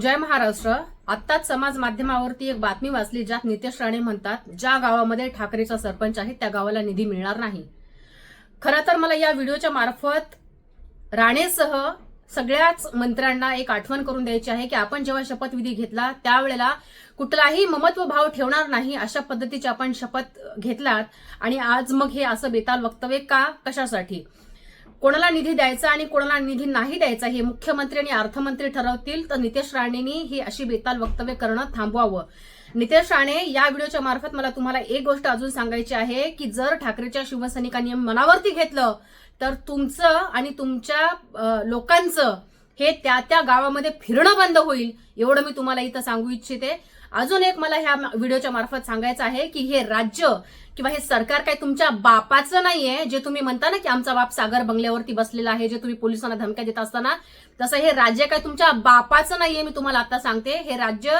जय महाराष्ट्र. आत्ताच समाज माध्यमावरती एक बातमी वाचली ज्यात नितेश राणे म्हणतात ज्या गावामध्ये ठाकरेचा सरपंच आहे त्या गावाला निधी मिळणार नाही. खरं तर मला या व्हिडिओच्या मार्फत राणेसह सगळ्याच मंत्र्यांना एक आठवण करून द्यायची आहे की आपण जेव्हा शपथविधी घेतला त्यावेळेला कुठलाही ममत्व भाव ठेवणार नाही अशा पद्धतीची आपण शपथ घेतलात. आणि आज मग हे असं बेताल वक्तव्य का? कशासाठी? कोणाला निधी द्यायचा आणि कोणाला निधी नाही द्यायचा हे मुख्यमंत्री आणि अर्थमंत्री ठरवतील तर नितेश राणेंनी ही अशी बेताल वक्तव्य करणं थांबवावं. नितेश राणे या व्हिडिओच्या मार्फत मला तुम्हाला एक गोष्ट अजून सांगायची आहे की जर ठाकरेच्या शिवसैनिकांनी मनावरती घेतलं तर तुमचं आणि तुमच्या लोकांचं हे त्या त्या गावामध्ये फिरणं बंद होईल एवढं मी तुम्हाला इथं सांगू इच्छिते. अजून एक मला ह्या व्हिडिओच्या मार्फत सांगायचं आहे की हे राज्य किंवा हे सरकार काय तुमच्या बापाचं नाहीये जे तुम्ही म्हणता ना की आमचा बाप सागर बंगल्यावरती बसलेला आहे जे तुम्ही पोलिसांना धमक्या देत असताना तसं हे राज्य काय तुमच्या बापाचं नाहीये मी तुम्हाला आता सांगते. हे राज्य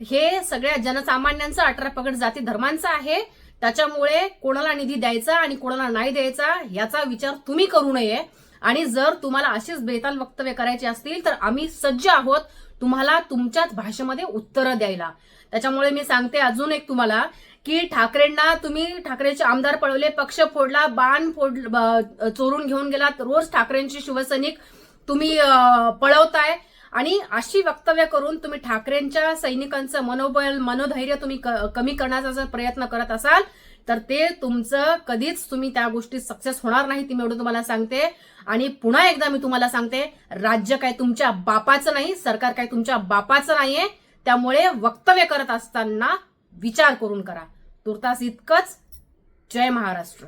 हे सगळ्या जनसामान्यांचं अठरा पगड जाती धर्मांचं आहे. त्याच्यामुळे कोणाला निधी द्यायचा आणि कोणाला नाही द्यायचा याचा विचार तुम्ही करू नये. आणि जर तुम्हाला अशीच बेताल वक्तव्य करायचे असतील तर आम्ही सज्ज आहोत तुम्हाला तुमच्याच भाषेमध्ये उत्तरं द्यायला. त्याच्यामुळे मी सांगते अजून एक तुम्हाला की ठाकरेंना तुम्ही ठाकरेचे आमदार पळवले पक्ष फोडला बाण फोड चोरून घेऊन गेलात. रोज ठाकरेंची शिवसैनिक तुम्ही पळवताय. आणि अशी वक्तव्य करून तुम्ही ठाकरेंच्या सैनिकांचं मनोबल मनोधैर्य तुम्ही क- कमी करण्याचा जर प्रयत्न करत असाल तर ते तुमचं कधीच तुम्ही त्या गोष्टीत सक्सेस होणार नाही ती मी एवढं तुम्हाला सांगते. आणि पुन्हा एकदा मी तुम्हाला सांगते राज्य काय तुमच्या बापाचं नाही सरकार काय तुमच्या बापाचं नाहीये त्यामुळे वक्तव्य करत असताना विचार करून करा. तुर्तास इतकंच. जय महाराष्ट्र.